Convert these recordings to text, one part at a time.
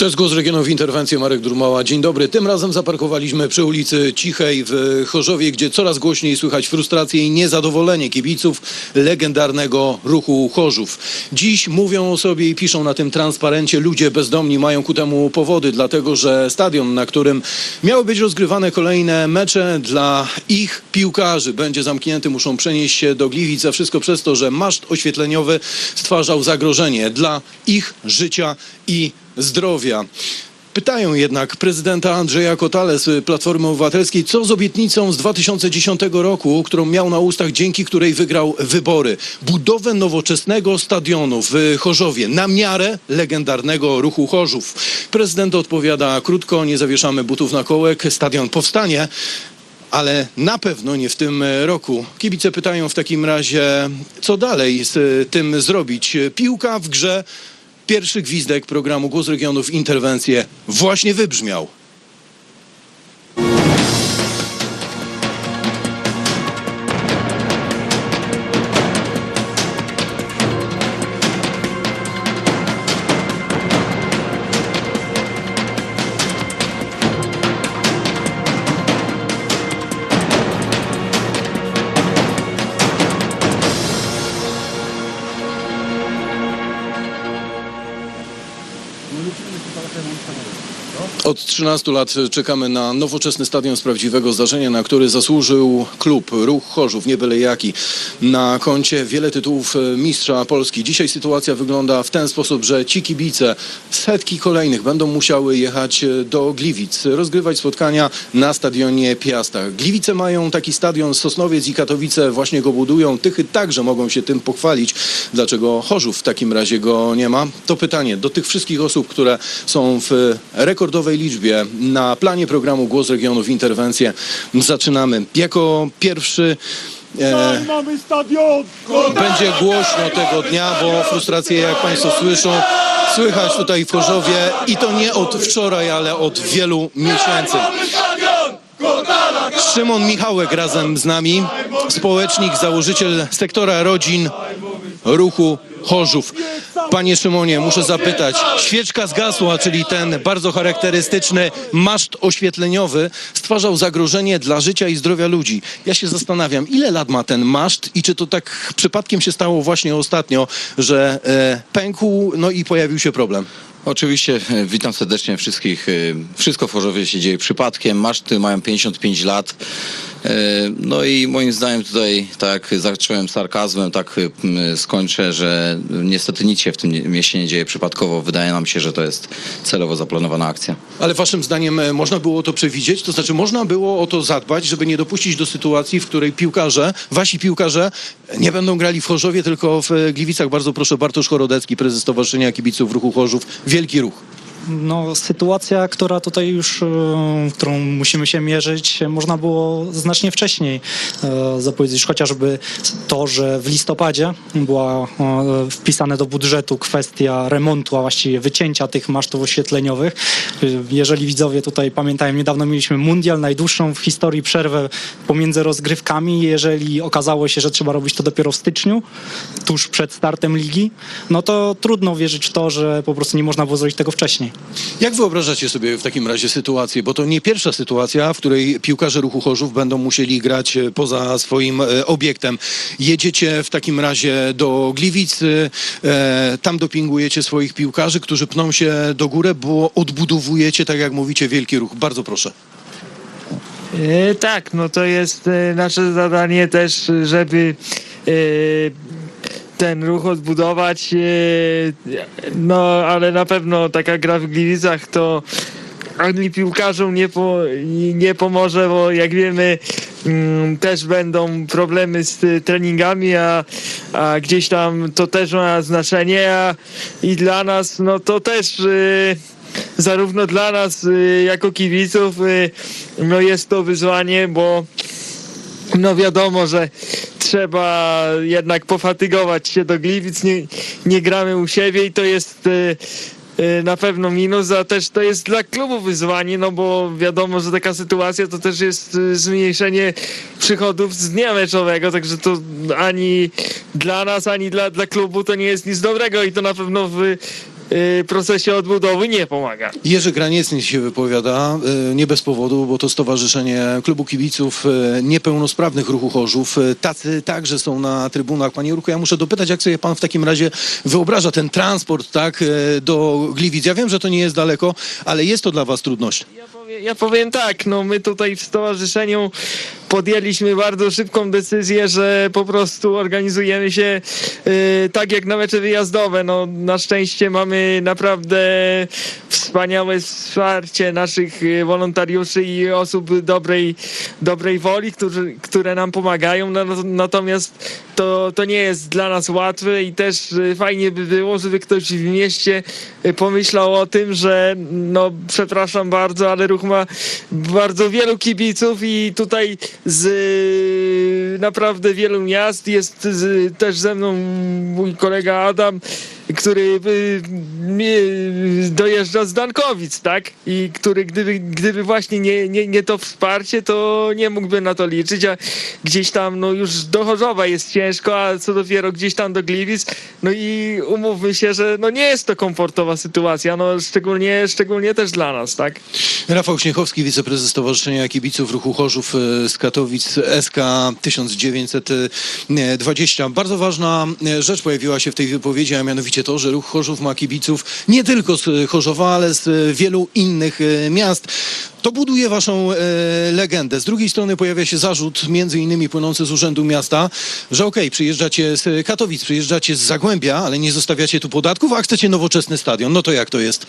To jest głos regionu w interwencji Marek Durmała. Dzień dobry. Tym razem zaparkowaliśmy przy ulicy Cichej w Chorzowie, gdzie coraz głośniej słychać frustrację i niezadowolenie kibiców legendarnego ruchu Chorzów. Dziś mówią o sobie i piszą na tym transparencie ludzie bezdomni mają ku temu powody, dlatego że stadion, na którym miały być rozgrywane kolejne mecze dla ich piłkarzy będzie zamknięty, muszą przenieść się do Gliwic, a wszystko przez to, że maszt oświetleniowy stwarzał zagrożenie dla ich życia i zdrowia. Pytają jednak prezydenta Andrzeja Kotale z Platformy Obywatelskiej, co z obietnicą z 2010 roku, którą miał na ustach, dzięki której wygrał wybory. Budowę nowoczesnego stadionu w Chorzowie na miarę legendarnego ruchu Chorzów. Prezydent odpowiada krótko, nie zawieszamy butów na kołek, stadion powstanie. Ale na pewno nie w tym roku. Kibice pytają w takim razie, co dalej z tym zrobić. Piłka w grze. Pierwszy gwizdek programu Głos Regionów Interwencje właśnie wybrzmiał. Od 13 lat czekamy na nowoczesny stadion z prawdziwego zdarzenia, na który zasłużył klub Ruch Chorzów, nie byle jaki. Na koncie wiele tytułów e, mistrza Polski. Dzisiaj sytuacja wygląda w ten sposób, że ci kibice, setki kolejnych, będą musiały jechać e, do Gliwic, rozgrywać spotkania na stadionie Piasta. Gliwice mają taki stadion, Sosnowiec i Katowice właśnie go budują. Tychy także mogą się tym pochwalić. Dlaczego Chorzów w takim razie go nie ma? To pytanie do tych wszystkich osób, które są w rekordowej liczbie na planie programu Głos Regionów Interwencje. Zaczynamy. Jako pierwszy e, mamy stadion! będzie głośno tego dnia, bo frustracje, jak Państwo słyszą, słychać tutaj w Chorzowie i to nie od wczoraj, ale od wielu miesięcy. Szymon Michałek razem z nami, społecznik, założyciel sektora rodzin ruchu Chorzów. Panie Szymonie, muszę zapytać, świeczka zgasła, czyli ten bardzo charakterystyczny maszt oświetleniowy stwarzał zagrożenie dla życia i zdrowia ludzi. Ja się zastanawiam, ile lat ma ten maszt i czy to tak przypadkiem się stało właśnie ostatnio, że e, pękł, no i pojawił się problem. Oczywiście, e, witam serdecznie wszystkich. E, Wszystko w Chorzowie się dzieje przypadkiem. Maszty mają 55 lat. E, No i moim zdaniem tutaj, tak zacząłem sarkazmem, tak skończę, że niestety nic się w tym mieście nie dzieje przypadkowo. Wydaje nam się, że to jest celowo zaplanowana akcja. Ale waszym zdaniem można było to przewidzieć? To znaczy można było o to zadbać, żeby nie dopuścić do sytuacji, w której piłkarze, wasi piłkarze nie będą grali w Chorzowie, tylko w Gliwicach. Bardzo proszę, Bartosz Chorodecki, prezes Stowarzyszenia Kibiców Ruchu Chorzów. Wielki ruch. No, sytuacja, która tutaj już, e, którą musimy się mierzyć, można było znacznie wcześniej e, zapowiedzieć, chociażby to, że w listopadzie była e, wpisane do budżetu kwestia remontu, a właściwie wycięcia tych masztów oświetleniowych. E, Jeżeli widzowie tutaj pamiętają, niedawno mieliśmy mundial, najdłuższą w historii przerwę pomiędzy rozgrywkami. Jeżeli okazało się, że trzeba robić to dopiero w styczniu, tuż przed startem ligi, no to trudno wierzyć w to, że po prostu nie można było zrobić tego wcześniej. Jak wyobrażacie sobie w takim razie sytuację? Bo to nie pierwsza sytuacja, w której piłkarze Ruchu Chorzów będą musieli grać e, poza swoim e, obiektem. Jedziecie w takim razie do Gliwic, e, tam dopingujecie swoich piłkarzy, którzy pną się do góry, bo odbudowujecie, tak jak mówicie, wielki ruch. Bardzo proszę. Tak, no to jest nasze zadanie też, żeby ten ruch odbudować. E, no, ale na pewno taka gra w Gliwicach to ani piłkarzom nie, po, nie pomoże, bo jak wiemy mm, też będą problemy z e, treningami, a, a gdzieś tam to też ma znaczenie, a i dla nas no to też e, zarówno dla nas y, jako kibiców no jest to wyzwanie, bo no wiadomo, że trzeba jednak pofatygować się do Gliwic, nie, nie gramy u siebie i to jest y, y, na pewno minus, a też to jest dla klubu wyzwanie, no bo wiadomo, że taka sytuacja to też jest y, zmniejszenie przychodów z dnia meczowego, także to ani dla nas, ani dla, dla klubu to nie jest nic dobrego i to na pewno w procesie odbudowy nie pomaga. Jerzy Graniecki się wypowiada, e, nie bez powodu, bo to Stowarzyszenie Klubu Kibiców e, Niepełnosprawnych Ruchu Chorzów. Tacy także są na trybunach. Panie Jurku, ja muszę dopytać, jak sobie pan w takim razie wyobraża ten transport tak, do Gliwic? Ja wiem, że to nie jest daleko, ale jest to dla was trudność. Ja powiem, tak, no my tutaj w stowarzyszeniu podjęliśmy bardzo szybką decyzję, że po prostu organizujemy się y, tak jak na mecze wyjazdowe. No, na szczęście mamy naprawdę wspaniałe wsparcie naszych y, wolontariuszy i osób dobrej, dobrej woli, którzy, które nam pomagają. No- natomiast to, to nie jest dla nas łatwe i też y, fajnie by było, żeby ktoś w mieście y, pomyślał o tym, że no przepraszam bardzo, ale ruch ma bardzo wielu kibiców i tutaj z y, naprawdę wielu miast jest z, też ze mną mój kolega Adam, który y, dojeżdża z Dankowic, tak? I który gdyby, gdyby właśnie nie, nie, nie to wsparcie, to nie mógłby na to liczyć, a gdzieś tam no już do Chorzowa jest ciężko, a co dopiero gdzieś tam do Gliwic. No i umówmy się, że no nie jest to komfortowa sytuacja, no szczególnie, szczególnie też dla nas, tak? Rafał Śniechowski, wiceprezes Stowarzyszenia Kibiców Ruchu Chorzów e, z Katowic SK 1920. Bardzo ważna e, rzecz pojawiła się w tej wypowiedzi, a mianowicie to, że Ruch Chorzów ma kibiców nie tylko z Chorzowa, ale z e, wielu innych e, miast. To buduje waszą e, legendę. Z drugiej strony pojawia się zarzut, między innymi płynący z Urzędu Miasta, że okej, przyjeżdżacie z Katowic, przyjeżdżacie z Zagłębia, ale nie zostawiacie tu podatków, a chcecie nowoczesny stadion. No to jak to jest?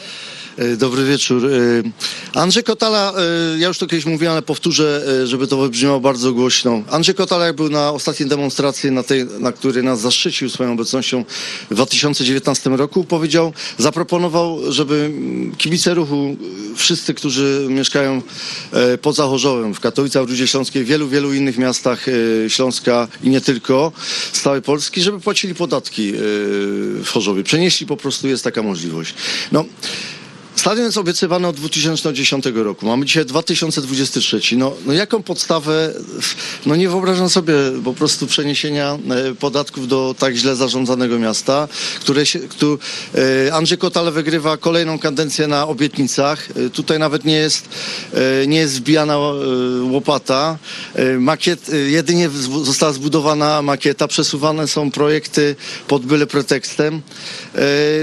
E, Dobry wieczór. E, Andrzej Kotala, e, ja już to kiedyś mówiłem, ale powtórzę, żeby to wybrzmiało bardzo głośno. Andrzej Kotala, jak był na ostatniej demonstracji, na, tej, na której nas zaszczycił swoją obecnością w 2019 roku, powiedział, zaproponował, żeby kibice ruchu, wszyscy, którzy mieszkają e, poza Chorzowem, w Katowicach, w Rudzie Śląskiej, w wielu, wielu innych miastach e, Śląska i nie tylko, z całej Polski, żeby płacili podatki e, w Chorzowie. Przenieśli po prostu, jest taka możliwość. No, Stadion jest obiecywany od 2010 roku. Mamy dzisiaj 2023. No, no jaką podstawę, no nie wyobrażam sobie po prostu przeniesienia e, podatków do tak źle zarządzanego miasta, które się, któ, e, Andrzej Kotale wygrywa kolejną kadencję na obietnicach. E, tutaj nawet nie jest, nie jest wbijana łopata. Makiet, jedynie została zbudowana makieta, przesuwane są projekty pod byle pretekstem.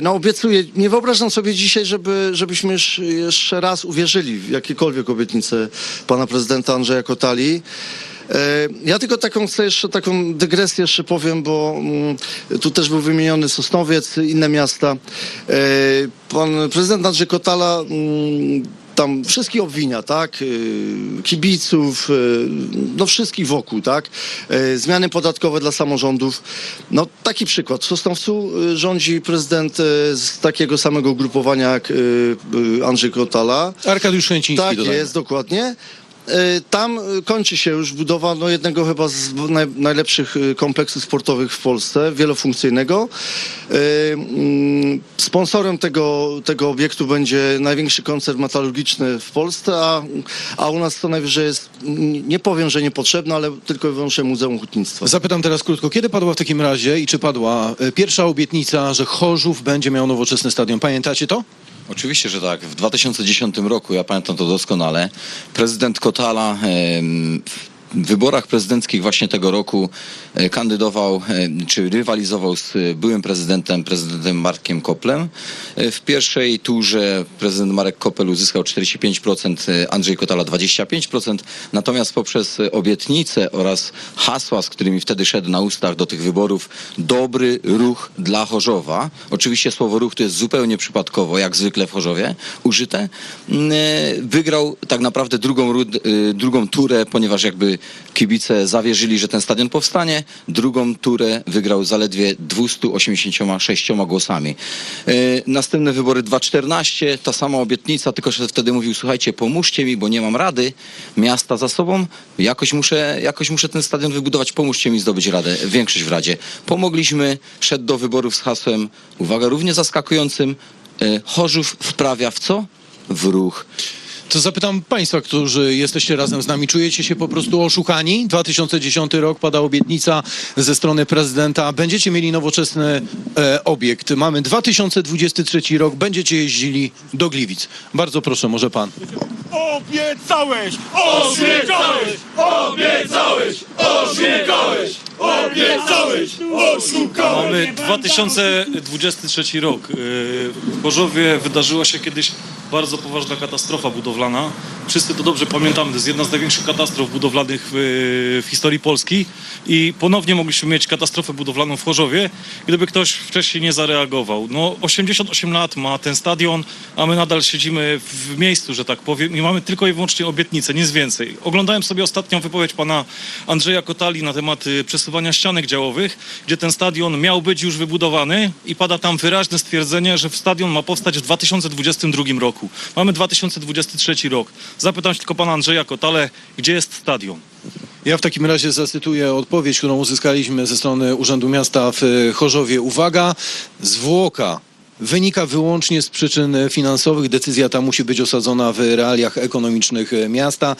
No obiecuję, nie wyobrażam sobie dzisiaj, żeby, żebyśmy jeszcze raz uwierzyli w jakiekolwiek obietnice pana prezydenta Andrzeja Kotali. E, Ja tylko taką chcę jeszcze taką dygresję jeszcze powiem, bo mm, tu też był wymieniony Sosnowiec, inne miasta. E, Pan prezydent Andrzej Kotala mm, tam wszystkich obwinia, tak? Y, Kibiców, y, no wszystkich wokół, tak? Y, Zmiany podatkowe dla samorządów. No taki przykład. W Sosnowcu rządzi prezydent z takiego samego ugrupowania jak Andrzej Kotala. Arkadiusz Chęciński Tak dodajmy. jest, dokładnie. E, Tam e, kończy się już budowa no, jednego chyba z naj, najlepszych e, kompleksów sportowych w Polsce, wielofunkcyjnego. Mm, Sponsorem tego, tego obiektu będzie największy koncert metalurgiczny w Polsce, a, a u nas to najwyżej jest, nie powiem, że niepotrzebne, ale tylko i wyłącznie Muzeum Hutnictwa. Zapytam teraz krótko, kiedy padła w takim razie i czy padła pierwsza obietnica, że Chorzów będzie miał nowoczesny stadion? Pamiętacie to? Oczywiście, że tak. W 2010 roku, ja pamiętam to doskonale, prezydent Kotala wyborach prezydenckich właśnie tego roku e, kandydował, e, czy rywalizował z e, byłym prezydentem, prezydentem Markiem Koplem. W pierwszej turze prezydent Marek Kopel uzyskał 45%, e, Andrzej Kotala 25%, natomiast poprzez obietnice oraz hasła, z którymi wtedy szedł na ustach do tych wyborów, dobry ruch dla Chorzowa. Oczywiście słowo ruch to jest zupełnie przypadkowo, jak zwykle w Chorzowie, użyte. Mm, Wygrał tak naprawdę drugą, drugą turę, ponieważ jakby kibice zawierzyli, że ten stadion powstanie. Drugą turę wygrał zaledwie 286 głosami. E, Następne wybory 2014, ta sama obietnica, tylko że wtedy mówił, słuchajcie, pomóżcie mi, bo nie mam rady, miasta za sobą, jakoś muszę, jakoś muszę ten stadion wybudować, pomóżcie mi zdobyć radę, większość w Radzie. Pomogliśmy, szedł do wyborów z hasłem, uwaga, równie zaskakującym, e, Chorzów wprawia w co? W ruch. To zapytam Państwa, którzy jesteście razem z nami, czujecie się po prostu oszukani? 2010 rok, pada obietnica ze strony prezydenta, będziecie mieli nowoczesny e, obiekt. Mamy 2023 rok, będziecie jeździli do Gliwic. Bardzo proszę, może Pan. Obiecałeś! Obiecałeś! Obiecałeś! Obiecałeś! Obiecałeś! Oszukałeś! Mamy 2023 rok. Yy, W Chorzowie wydarzyła się kiedyś bardzo poważna katastrofa budowlana. Wszyscy to dobrze pamiętamy. To jest jedna z największych katastrof budowlanych w, historii Polski. I ponownie mogliśmy mieć katastrofę budowlaną w Chorzowie, gdyby ktoś wcześniej nie zareagował. No 88 lat ma ten stadion, a my nadal siedzimy w miejscu, że tak powiem, i mamy tylko i wyłącznie obietnice, nic więcej. Oglądałem sobie ostatnią wypowiedź pana Andrzeja Kotali na temat y, przesuwania ścianek działowych, gdzie ten stadion miał być już wybudowany i pada tam wyraźne stwierdzenie, że stadion ma powstać w 2022 roku. Mamy 2023 rok. Zapytam się tylko pana Andrzeja Kotale, gdzie jest stadion? Ja w takim razie zacytuję odpowiedź, którą uzyskaliśmy ze strony Urzędu Miasta w Chorzowie. Uwaga, zwłoka wynika wyłącznie z przyczyn finansowych. Decyzja ta musi być osadzona w realiach ekonomicznych miasta.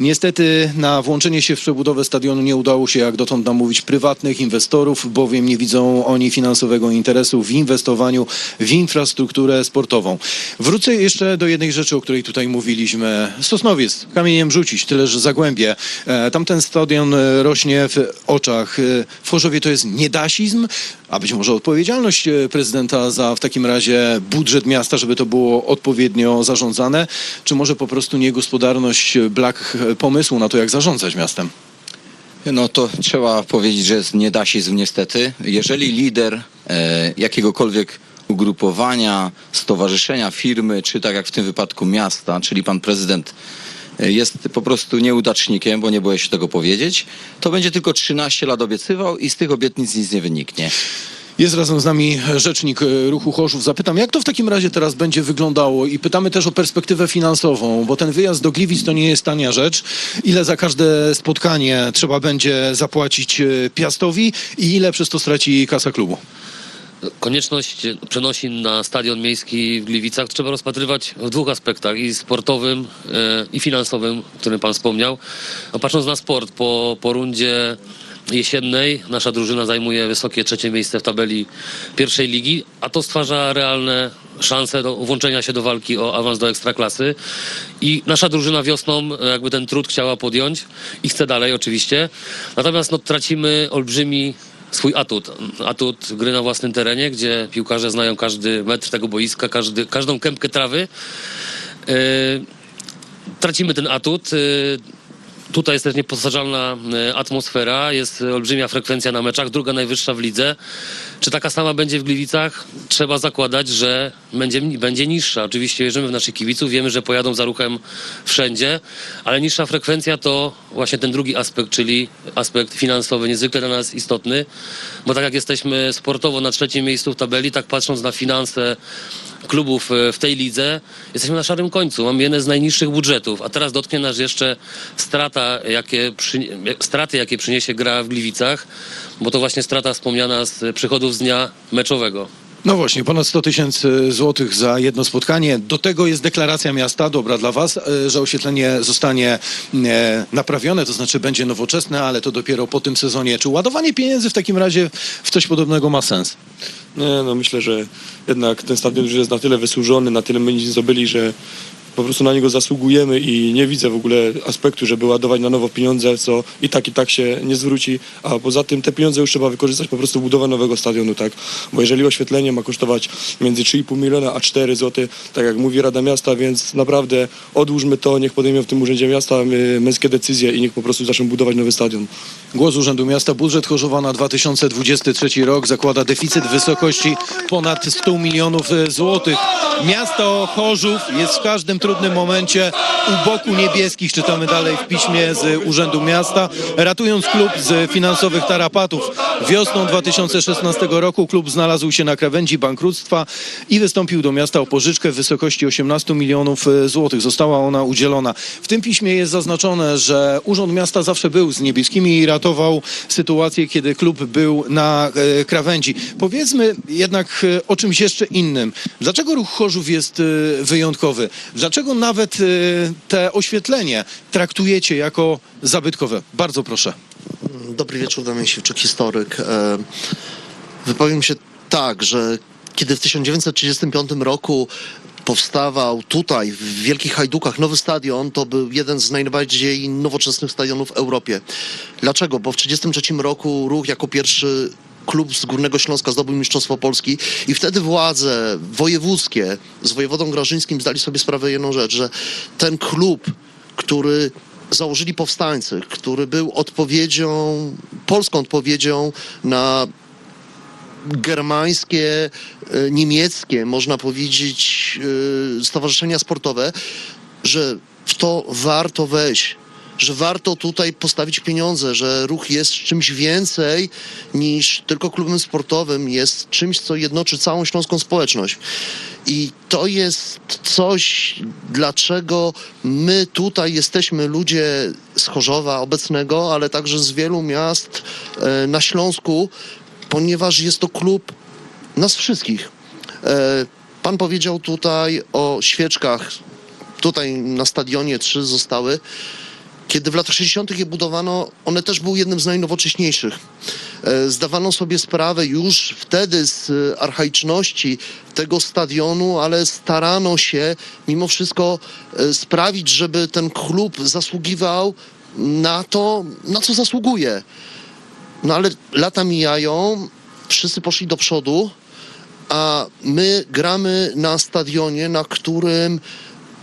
Niestety na włączenie się w przebudowę stadionu nie udało się jak dotąd namówić prywatnych inwestorów, bowiem nie widzą oni finansowego interesu w inwestowaniu w infrastrukturę sportową. Wrócę jeszcze do jednej rzeczy, o której tutaj mówiliśmy. Sosnowiec, kamieniem rzucić, tyle że Zagłębie. E, Tamten stadion e, rośnie w oczach. E, W Chorzowie to jest niedasizm, a być może odpowiedzialność e, prezydenta za w takim razie budżet miasta, żeby to było odpowiednio zarządzane, czy może po prostu niegospodarność, e, brak e, pomysłu na to, jak zarządzać miastem? No to trzeba powiedzieć, że jest niedasizm niestety. Jeżeli lider e, jakiegokolwiek ugrupowania, stowarzyszenia, firmy, czy tak jak w tym wypadku miasta, czyli pan prezydent jest po prostu nieudacznikiem, bo nie boję się tego powiedzieć, to będzie tylko 13 lat obiecywał i z tych obietnic nic nie wyniknie. Jest razem z nami rzecznik e, ruchu Chorzów. Zapytam, jak to w takim razie teraz będzie wyglądało i pytamy też o perspektywę finansową, bo ten wyjazd do Gliwic to nie jest tania rzecz. Ile za każde spotkanie trzeba będzie zapłacić e, Piastowi i ile przez to straci kasa klubu? Konieczność przenosin na stadion miejski w Gliwicach trzeba rozpatrywać w dwóch aspektach, i sportowym, e, i finansowym, o którym Pan wspomniał. No, patrząc na sport, po, po rundzie jesiennej nasza drużyna zajmuje wysokie trzecie miejsce w tabeli pierwszej ligi, a to stwarza realne szanse do włączenia się do walki o awans do ekstraklasy i nasza drużyna wiosną e, jakby ten trud chciała podjąć i chce dalej oczywiście. Natomiast no, tracimy olbrzymi swój atut. Atut gry na własnym terenie, gdzie piłkarze znają każdy metr tego boiska, każdy, każdą kępkę trawy. Yy, tracimy ten atut. Yy, Tutaj jest też niepowtarzalna e, atmosfera, jest olbrzymia frekwencja na meczach, druga najwyższa w lidze. Czy taka sama będzie w Gliwicach? Trzeba zakładać, że będzie, będzie niższa. Oczywiście wierzymy w naszych kibiców, wiemy, że pojadą za ruchem wszędzie, ale niższa frekwencja to właśnie ten drugi aspekt, czyli aspekt finansowy, niezwykle dla nas istotny, bo tak jak jesteśmy sportowo na trzecim miejscu w tabeli, tak patrząc na finanse klubów e, w tej lidze, jesteśmy na szarym końcu. Mamy jeden z najniższych budżetów, a teraz dotknie nas jeszcze strata, jakie przy, straty, jakie przyniesie gra w Gliwicach, bo to właśnie strata wspomniana z przychodów z dnia meczowego. No właśnie, ponad 100 tysięcy złotych za jedno spotkanie. Do tego jest deklaracja miasta, dobra dla Was, e, że oświetlenie zostanie e, naprawione, to znaczy będzie nowoczesne, ale to dopiero po tym sezonie. Czy ładowanie pieniędzy w takim razie w coś podobnego ma sens? Nie, no myślę, że jednak ten stadion już jest na tyle wysłużony, na tyle my nic zdobyli, że po prostu na niego zasługujemy i nie widzę w ogóle aspektu, żeby ładować na nowo pieniądze, co i tak i tak się nie zwróci, a poza tym te pieniądze już trzeba wykorzystać po prostu w budowę nowego stadionu, tak? Bo jeżeli oświetlenie ma kosztować między 3,5 miliona a 4 zł, tak jak mówi Rada Miasta, więc naprawdę odłóżmy to, niech podejmą w tym Urzędzie Miasta y, męskie decyzje i niech po prostu zaczną budować nowy stadion. Głos Urzędu Miasta. Budżet Chorzowa na 2023 rok zakłada deficyt w wysokości ponad 100 milionów e, złotych. Miasto Chorzów jest w każdym trudnym momencie u boku niebieskich, czytamy dalej w piśmie z Urzędu Miasta, ratując klub z finansowych tarapatów. Wiosną 2016 roku klub znalazł się na krawędzi bankructwa i wystąpił do miasta o pożyczkę w wysokości 18 milionów e, złotych. Została ona udzielona. W tym piśmie jest zaznaczone, że Urząd Miasta zawsze był z niebieskimi i ratował sytuację, kiedy klub był na e, krawędzi. Powiedzmy jednak e, o czymś jeszcze innym. Dlaczego ruch Chorzów jest wyjątkowy? Dlaczego nawet te oświetlenie traktujecie jako zabytkowe? Bardzo proszę. Dobry wieczór, Damian Siwczuk, historyk. E, Wypowiem się tak, że kiedy w 1935 roku powstawał tutaj w Wielkich Hajdukach nowy stadion, to był jeden z najbardziej nowoczesnych stadionów w Europie. Dlaczego? Bo w 1933 roku ruch jako pierwszy klub z Górnego Śląska zdobył Mistrzostwo Polski i wtedy władze wojewódzkie z wojewodą grażyńskim zdali sobie sprawę jedną rzecz, że ten klub, który założyli powstańcy, który był odpowiedzią, polską odpowiedzią na germańskie, e, niemieckie, można powiedzieć, e, stowarzyszenia sportowe, że w to warto wejść, że warto tutaj postawić pieniądze, że ruch jest czymś więcej niż tylko klubem sportowym, jest czymś, co jednoczy całą śląską społeczność. I to jest coś, dlaczego my tutaj jesteśmy ludzie z Chorzowa obecnego, ale także z wielu miast e, na Śląsku, ponieważ jest to klub nas wszystkich. E, Pan powiedział tutaj o świeczkach. Tutaj na stadionie trzy zostały. Kiedy w latach 60. je budowano, one też były jednym z najnowocześniejszych. E, Zdawano sobie sprawę już wtedy z e, archaiczności tego stadionu, ale starano się mimo wszystko e, sprawić, żeby ten klub zasługiwał na to, na co zasługuje. No ale lata mijają, wszyscy poszli do przodu, a my gramy na stadionie, na którym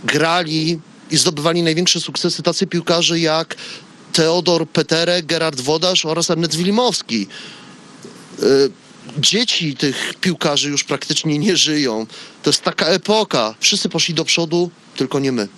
grali i zdobywali największe sukcesy tacy piłkarze jak Teodor Peterek, Gerard Wodarz oraz Ernest Wilimowski. Y, Dzieci tych piłkarzy już praktycznie nie żyją. To jest taka epoka. Wszyscy poszli do przodu, tylko nie my.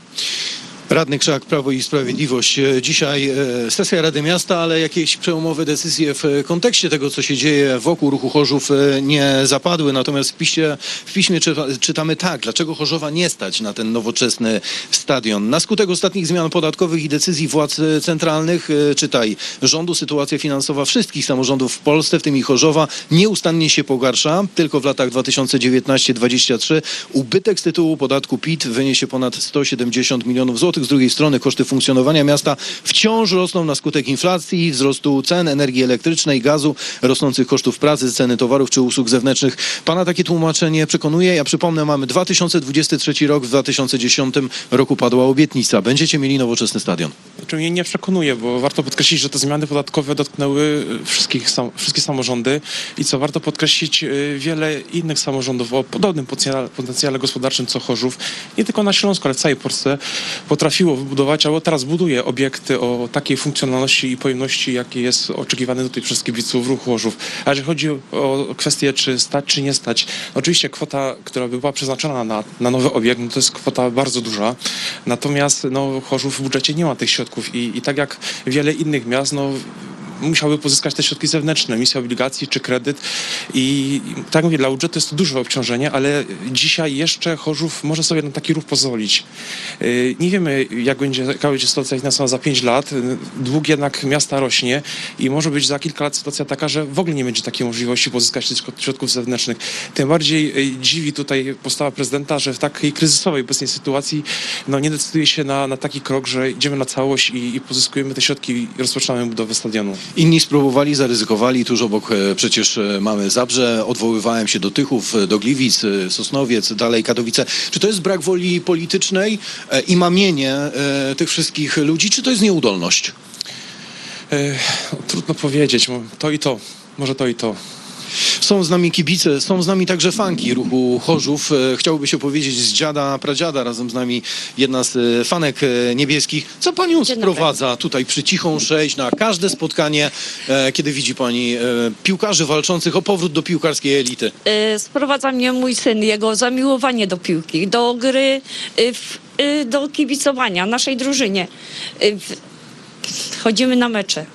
Radny Krzak, Prawo i Sprawiedliwość. E, Dzisiaj e, sesja Rady Miasta, ale jakieś przełomowe decyzje w e, kontekście tego, co się dzieje wokół ruchu Chorzów nie zapadły. Natomiast w, piście, w piśmie czyta, czytamy tak, dlaczego Chorzowa nie stać na ten nowoczesny stadion. Na skutek ostatnich zmian podatkowych i decyzji władz centralnych, czytaj, rządu sytuacja finansowa wszystkich samorządów w Polsce, w tym i Chorzowa, nieustannie się pogarsza. Tylko w latach 2019-2023 ubytek z tytułu podatku PIT wyniesie ponad 170 milionów złotych. Z drugiej strony koszty funkcjonowania miasta wciąż rosną na skutek inflacji, wzrostu cen energii elektrycznej, gazu, rosnących kosztów pracy, ceny towarów czy usług zewnętrznych. Pana takie tłumaczenie przekonuje? Ja przypomnę, mamy 2023 rok, w 2010 roku padła obietnica. Będziecie mieli nowoczesny stadion. Znaczy mnie nie przekonuje, bo warto podkreślić, że te zmiany podatkowe dotknęły wszystkich, sam, wszystkie samorządy i co warto podkreślić, y, wiele innych samorządów o podobnym potencjale, potencjale gospodarczym co Chorzów, nie tylko na Śląsku, ale w całej Polsce potrafiło wybudować, albo teraz buduje obiekty o takiej funkcjonalności i pojemności, jakie jest oczekiwane tutaj przez kibiców ruchu Chorzów. A jeżeli chodzi o kwestię, czy stać, czy nie stać, oczywiście kwota, która by była przeznaczona na, na nowy obiekt, no to jest kwota bardzo duża. Natomiast no, Chorzów w budżecie nie ma tych środków i, i tak jak wiele innych miast, no, musiałby pozyskać te środki zewnętrzne, emisja obligacji czy kredyt i tak mówię, dla budżetu jest to duże obciążenie, ale dzisiaj jeszcze Chorzów może sobie na taki ruch pozwolić. Yy, Nie wiemy, jak będzie, jaka będzie sytuacja finansowa za 5 lat. Yy, Dług jednak miasta rośnie i może być za kilka lat sytuacja taka, że w ogóle nie będzie takiej możliwości pozyskać tych środ- środków zewnętrznych. Tym bardziej yy, dziwi tutaj postawa prezydenta, że w takiej kryzysowej obecnej sytuacji no, nie decyduje się na, na taki krok, że idziemy na całość i, i pozyskujemy te środki i rozpoczynamy budowę stadionu. Inni spróbowali, zaryzykowali. Tuż obok e, przecież e, mamy Zabrze. Odwoływałem się do Tychów, e, do Gliwic, Sosnowiec, dalej Katowice. Czy to jest brak woli politycznej i mamienie tych wszystkich ludzi, czy to jest nieudolność? Trudno powiedzieć, to i to, może to i to. Są z nami kibice, są z nami także fanki ruchu Chorzów. E, Chciałoby się powiedzieć z dziada, pradziada, razem z nami jedna z e, fanek e, niebieskich. Co panią sprowadza tutaj przy cichą sześć na każde spotkanie, kiedy widzi pani piłkarzy walczących o powrót do piłkarskiej elity? Sprowadza mnie mój syn, jego zamiłowanie do piłki, do gry, do kibicowania naszej drużynie. Chodzimy na mecze.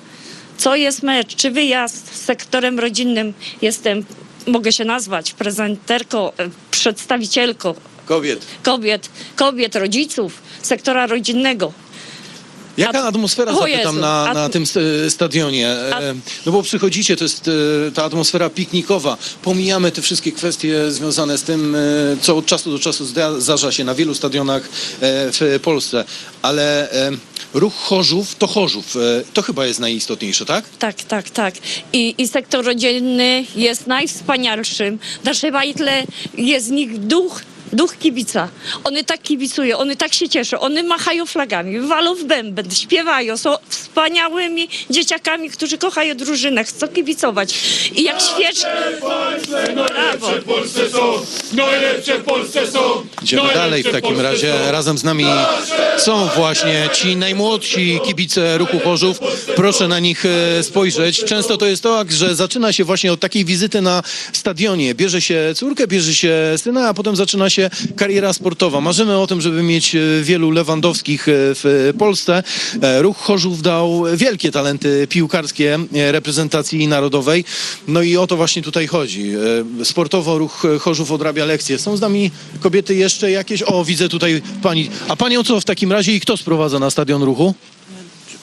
Co jest mecz, czy wyjazd z sektorem rodzinnym. Jestem, mogę się nazwać, prezenterką, e, przedstawicielką Kobiet. kobiet, kobiet, rodziców, sektora rodzinnego. Jaka atmosfera, O zapytam, Jezu, na, na tym st- stadionie? E, No bo przychodzicie, to jest e, ta atmosfera piknikowa. Pomijamy te wszystkie kwestie związane z tym, e, co od czasu do czasu zda- zdarza się na wielu stadionach w Polsce. Ale ruch Chorzów to Chorzów. To chyba jest najistotniejsze, tak? Tak, tak, tak. I, I sektor rodzinny jest najwspanialszym. Nasze bajtle jest z nich duch, duch kibica. One tak kibicują, one tak się cieszą, one machają flagami, walą w bęben, śpiewają, są wspaniałymi dzieciakami, którzy kochają drużynę, chcą kibicować. I jak świeczki... Brawo. Idziemy dalej w takim razie. Razem z nami są właśnie ci najmłodsi kibice ruchu Chorzów. Proszę na nich e, spojrzeć. Często to jest tak, że zaczyna się właśnie od takiej wizyty na stadionie. Bierze się córkę, bierze się syna, a potem zaczyna się kariera sportowa. Marzymy o tym, żeby mieć e, wielu Lewandowskich e, w Polsce. E, Ruch Chorzów dał wielkie talenty piłkarskie reprezentacji narodowej. No i o to właśnie tutaj chodzi. Sportowo ruch Chorzów odrabia lekcje. Są z nami kobiety jeszcze jakieś? O, widzę tutaj pani. A panią co w takim razie i kto sprowadza na stadion ruchu?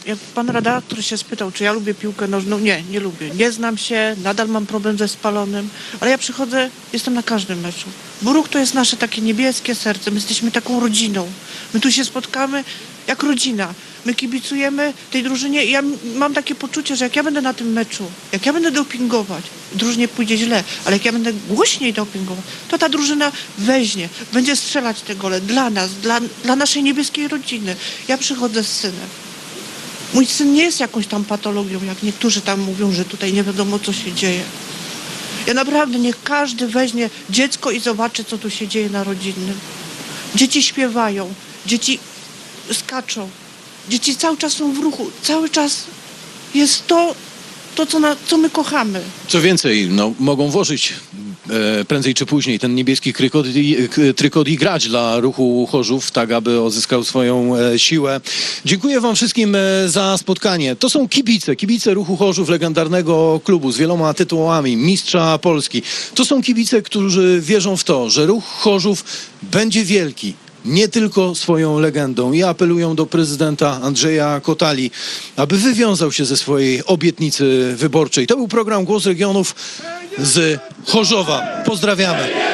Jak pan redaktor się spytał, czy ja lubię piłkę nożną, nie, nie lubię. Nie znam się, nadal mam problem ze spalonym, ale ja przychodzę, jestem na każdym meczu. Bo ruch to jest nasze takie niebieskie serce, my jesteśmy taką rodziną. My tu się spotkamy jak rodzina. My kibicujemy tej drużynie i ja mam takie poczucie, że jak ja będę na tym meczu, jak ja będę dopingować, drużynie pójdzie źle, ale jak ja będę głośniej dopingować, to ta drużyna weźmie, będzie strzelać te gole dla nas, dla, dla naszej niebieskiej rodziny. Ja przychodzę z synem. Mój syn nie jest jakąś tam patologią, jak niektórzy tam mówią, że tutaj nie wiadomo, co się dzieje. Ja naprawdę, niech każdy weźmie dziecko i zobaczy, co tu się dzieje na rodzinnym. Dzieci śpiewają, dzieci skaczą, dzieci cały czas są w ruchu, cały czas jest to, to co, na, co my kochamy. Co więcej, no, mogą włożyć prędzej czy później ten niebieski trykot i, k- trykot i grać dla ruchu Chorzów, tak aby odzyskał swoją e, siłę. Dziękuję wam wszystkim e, za spotkanie. To są kibice, kibice ruchu Chorzów, legendarnego klubu z wieloma tytułami, mistrza Polski. To są kibice, którzy wierzą w to, że ruch Chorzów będzie wielki. Nie tylko swoją legendą i apelują do prezydenta Andrzeja Kotali, aby wywiązał się ze swojej obietnicy wyborczej. To był program Głos Regionów z Chorzowa. Pozdrawiamy.